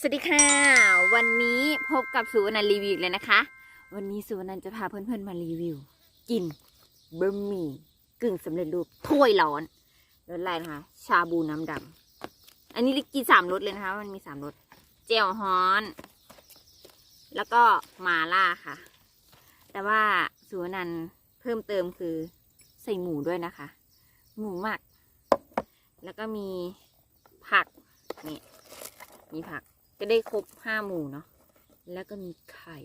สวัสดีค่ะ วันนี้พบกับสุวรรณรีวิวอีกเลยนะคะ วันนี้สุวรรณจะพาเพื่อนๆมารีวิว กินบะหมี่กึ่งสำเร็จรูปถ้วยร้อนรสอะไรนะคะ ชาบูน้ำดำอันนี้กินสามรสเลยนะคะ มันมีสามรสเจียวฮ้อน แล้วก็มาล่าค่ะ แต่ว่าสุวรรณเพิ่มเติมคือใส่หมูด้วยนะคะ หมูหมัก แล้วก็มีผักนี่มีผัก จะได้ครบห้าหมู่เนาะแล้วก็มีไข่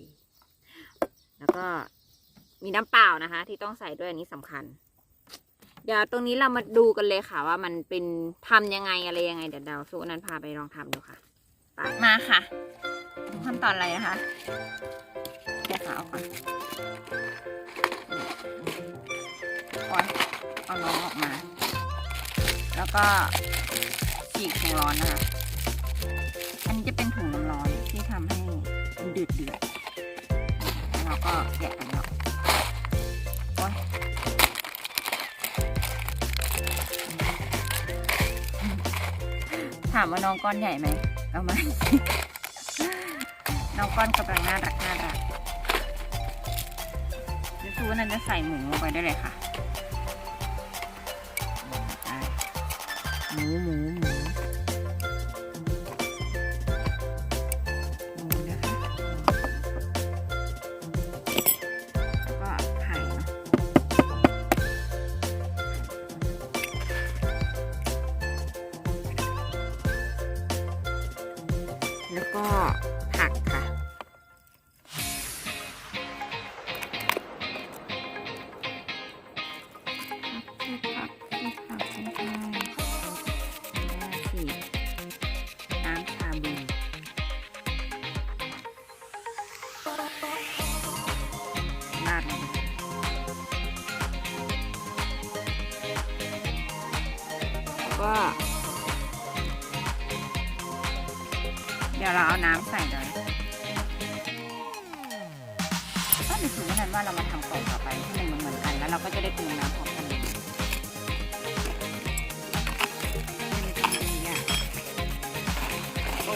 แล้วก็มีน้ำเปล่านะคะ ที่ต้องใส่ด้วยอันนี้สำคัญ เดี๋ยวตรงนี้เรามาดูกันเลยค่ะ ว่ามันเป็นทำยังไงอะไรยังไงเดี๋ยวดาวสุนันพาไปลองทำดูค่ะไปมาค่ะขั้นตอนอะไรนะคะแกะขาออกก่อนโอ้ยเอาน้องออกมา แล้วก็ฉีกถุงร้อนนะคะ ดืดเดือดแล้วเราก็แกะกันเนาะโอ๊ยถามว่าน้องก้อนใหญ่ไหมเอาไหมน้องก้อนกำลังน่ารักน่ารักดี๋ยวซูนั้นจะใส่หมูลงไปได้เลยค่ะหมูหมู ก็ เดี๋ยวเราเอาน้ำใส่เลยก็ถือว่านั้นว่าเรามาทำกล่องต่อไปที่มันเหมือนกัน แล้วเราก็จะได้ปรุงน้ำของกันอ้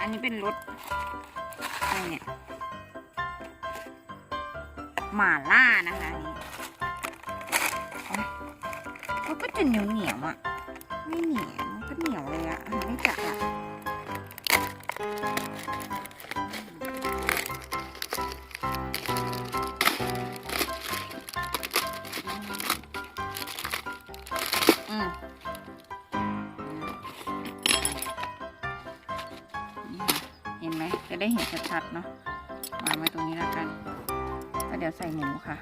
อันนี้เป็นรส อะไรเนี่ยหมาล่านะคะนี่มันก็จะเหนียวเหนียวๆอะ ไม่เหนียวมันก็เหนียวเลยอะ ไม่จัดอะ ได้เห็นชัดๆเนาะวางไว้ตรงนี้แล้วกันก็เดี๋ยวใส่หมูค่ะ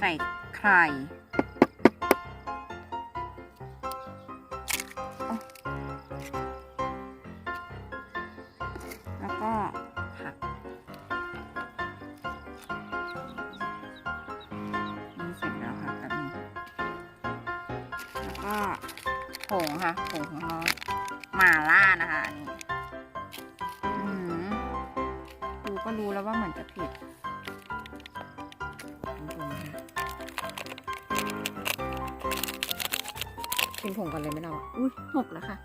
ใส่ไข่ ผงค่ะผงของเราหม่าล่านะคะอันนี้อืมดูก็รู้แล้วว่าเหมือนจะเผ็ดดูนะคะกินผงกันเลยไหมเราอะอุ้ยหกแล้วค่ะ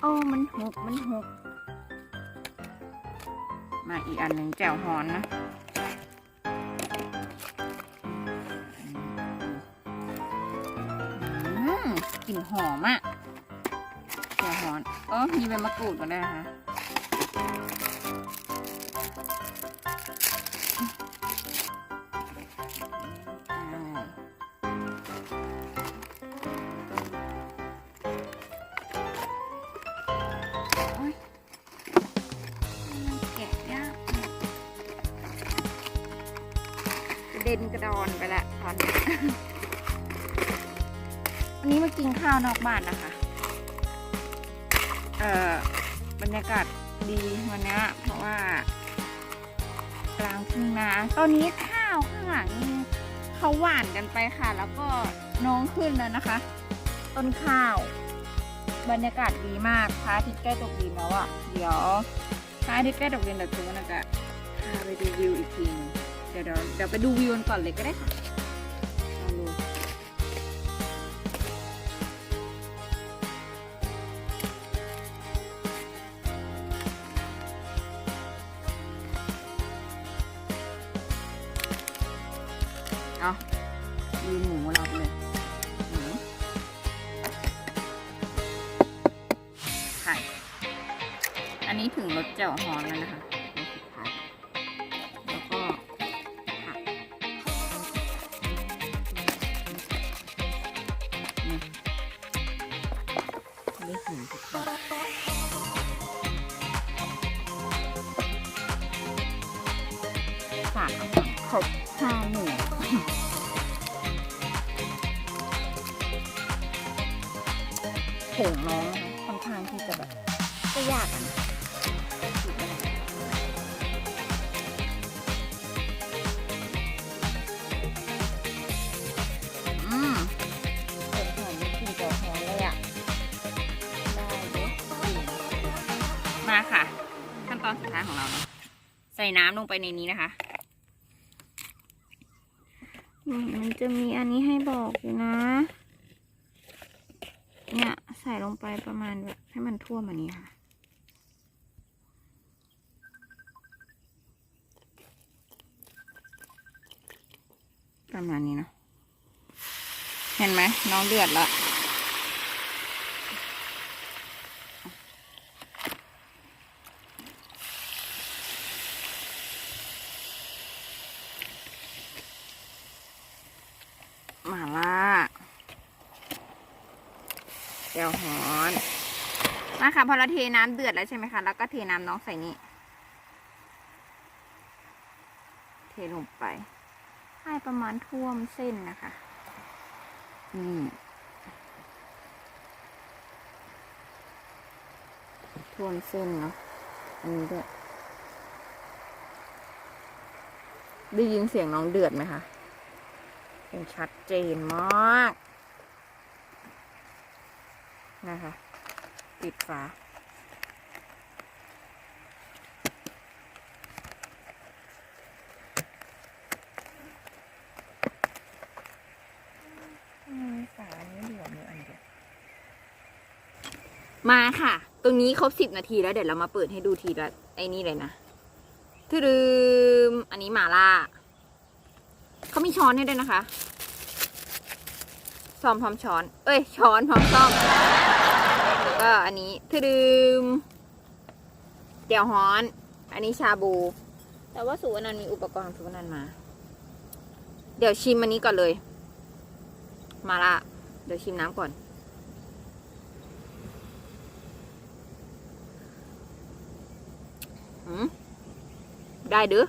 โอ้มันหกมันหกมาอีกอันหนึ่งแจ่วฮอนนะ ลิ่นหอมอะแจ่วฮอนเออมีใบมะกรูดก็ได้คะโอ๊ยมันแกะยเด็นกระดอนไปละตอนนี้ วันนี้มากินข้าวนอกบ้านนะคะ เอ่อบรรยากาศดีวันนี้เพราะว่ากลางทุ่งนาตอนนี้ข้าวข้างหลังนี่เขาหว่านกันไปค่ะ แล้วก็น้องขึ้นแล้วนะคะ ต้นข้าว บรรยากาศดีมากพระอาทิตย์ใกล้ตกดินแล้วอะ่ะ เดี๋ยวพระอาทิตย์ใกล้ตกดินเดี๋ยวจูนจะพาไปดูวิวอีกทีเดี๋ยวเดี๋ยวเดี๋ยวไปดูวิวกันก่อนเลยก็ได้ค่ะ ไข่ อันนี้ถึงรสแจ่วฮอนแล้วนะคะแล้วก็ผักนี่ได้ถึงทุกคนฝากอาหารครบห้าหมู่นผงน้อง นะคะค่อนข้างที่จะแบบก็ยากอะนะอืมเป็นหอมกลิ่นเจียวหอมเลยอะได้เด้มาค่ะ ขั้นตอนสุดท้ายของเราเนาะใส่น้ำลงไปในนี้นะคะนี่มันจะมีอันนี้ให้บอกอยู่นะ เนี่ยใส่ลงไปประมาณแบบให้มันท่วมอันนี้ค่ะ ประมาณนี้เนาะเห็นไหมน้องเดือดแล้วหมาล่า เจียวหอนมาค่ะพอเราเทน้ำเดือดแล้วใช่ไหมคะ แล้วก็เทน้ำน้องใส่นี่เทลงไป ให้ประมาณท่วมเส้นนะคะ นี่ท่วมเส้นเนาะ อันนี้ด้วย ได้ยินเสียงน้องเดือดไหมคะ เป็นชัดเจนมาก นะคะ ปิดฝาฝานี้เหลือมืออันเดียวมาค่ะ ตรงนี้ครบสิบนาทีแล้วเดี๋ยวเรามาเปิดให้ดูทีละไอ้นี่เลยนะทืลืมอันนี้หมาล่าเขามีช้อนให้ด้วยนะคะซ่อมพร้อมช้อน เอ้ย ช้อนพร้อมซ่อม ก็อันนี้ทืลืมเจียวฮ้อน อันนี้ชาบู แต่ว่าสุวรรณันมีอุปกรณ์ของสุวรรณันมา เดี๋ยวชิมอันนี้ก่อนเลย มาละ เดี๋ยวชิมน้ำก่อนอืมได้เด้อ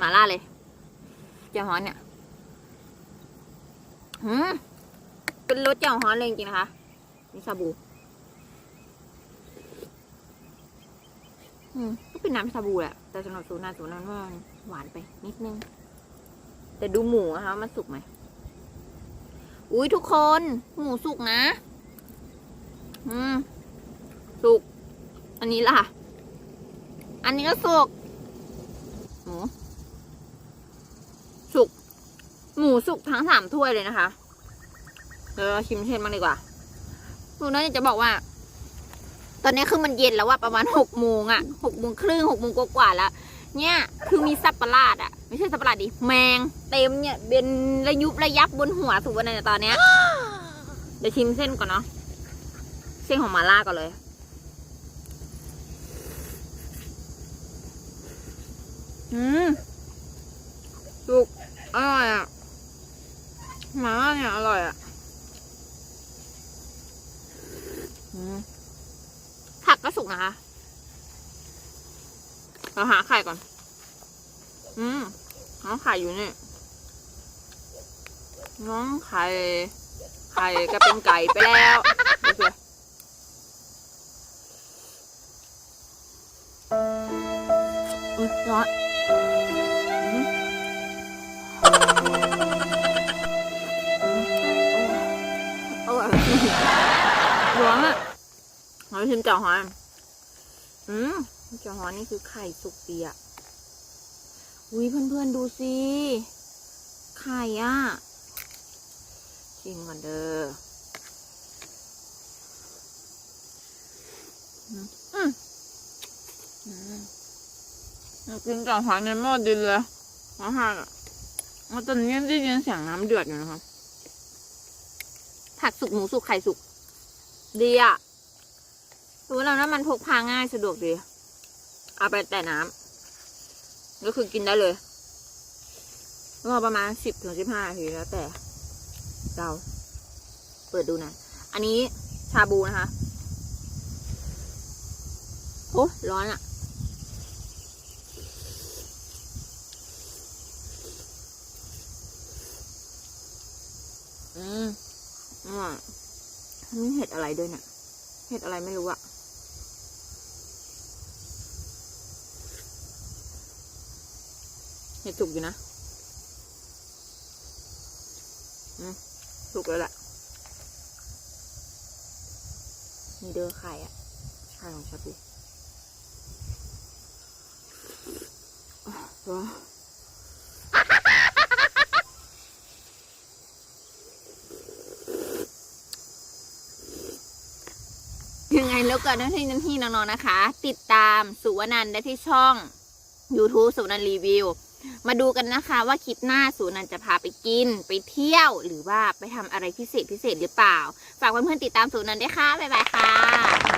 มาล่าเลยเจ้าฮ้อนเนี่ยอืมเป็นรสเจ้าฮ้อนเลยจริงๆนะคะ นี่ชาบู อืมก็เป็นน้ำชาบูแหละ แต่สำหรับสูนาสูนั้นว่าหวานไปนิดนึง แต่ดูหมูนะคะมันสุกไหม อุ้ยทุกคน หมูสุกนะ อืม สุก อันนี้ล่ะ อันนี้ก็สุก หมู สุก หมูสุกทั้งสามถ้วยเลยนะคะเดี๋ยวเราชิมเช่นบ้างดีกว่า หนูน่าจะบอกว่า ตอนนี้คือมันเย็นแล้วว่าประมาณหกโมงอะหกโมงครึ่งหกโมงกว่าๆแล้ว เนี่ยคือมีสัตว์ประหลาดอะไม่ใช่สัตว์ประหลาดดิแมงเต็มเนี่ยเป็นระยุบระยับบนหัวสุวรรณเนี่ตอนเนี้ยเดี๋ยวชิมเส้นก่อนเนาะเส้นของหมาล่าก่อนเลยอืมสุกอร่อยอะหมาล่าเนี่ยอร่อยอะอืม ผักก็สุกนะคะ เราหาไข่ก่อน อืมน้องไข่อยู่นี่ น้องไข่ ไข่ก็เป็นไก่ไปแล้วดูสิอุ๊ยร้อน เราชิมจ่าหอยอืมจ่าหอยนี่คือไข่สุกดีอะอุ้ยเพื่อนๆดูสิ ไข่อะชิมก่อนเด้ออืมอืมกินจ่าหอยในหม้อดินเลยอาหารอะแตอนนี้ได้ยินเสียงน้ำเดือดอยู่นะคะผักสุกหมูสุกไข่สุก ดีอะ รู้แล้วนะมันพกพาง่ายสะดวกดี เอาไปแต่น้ำก็คือกินได้เลยรอประมาณสิบถึงสิบห้านาทีแล้วแต่ เราเปิดดูนะ อันนี้ชาบูนะคะ โอ้ร้อนอะอืมอ่าอันนี้เห็ดอะไรด้วยเนี่ยเห็ดอะไรไม่รู้อะ เห็ดสุกอยู่นะสุกแล้วแหละมีเด้อไข่อะไข่ของชาบูอะร้อนยังไงแล้วกันที่นั่นที่น้องๆนะคะ ติดตามสุวนันได้ที่ช่อง YouTube สุวนันรีวิว มาดูกันนะคะว่าคลิปหน้าสูนันจะพาไปกิน ไปเที่ยว หรือว่าไปทำอะไรพิเศษพิเศษหรือเปล่า ฝากเพื่อนๆติดตามสูนันด้วยค่ะ บ๊ายบายค่ะ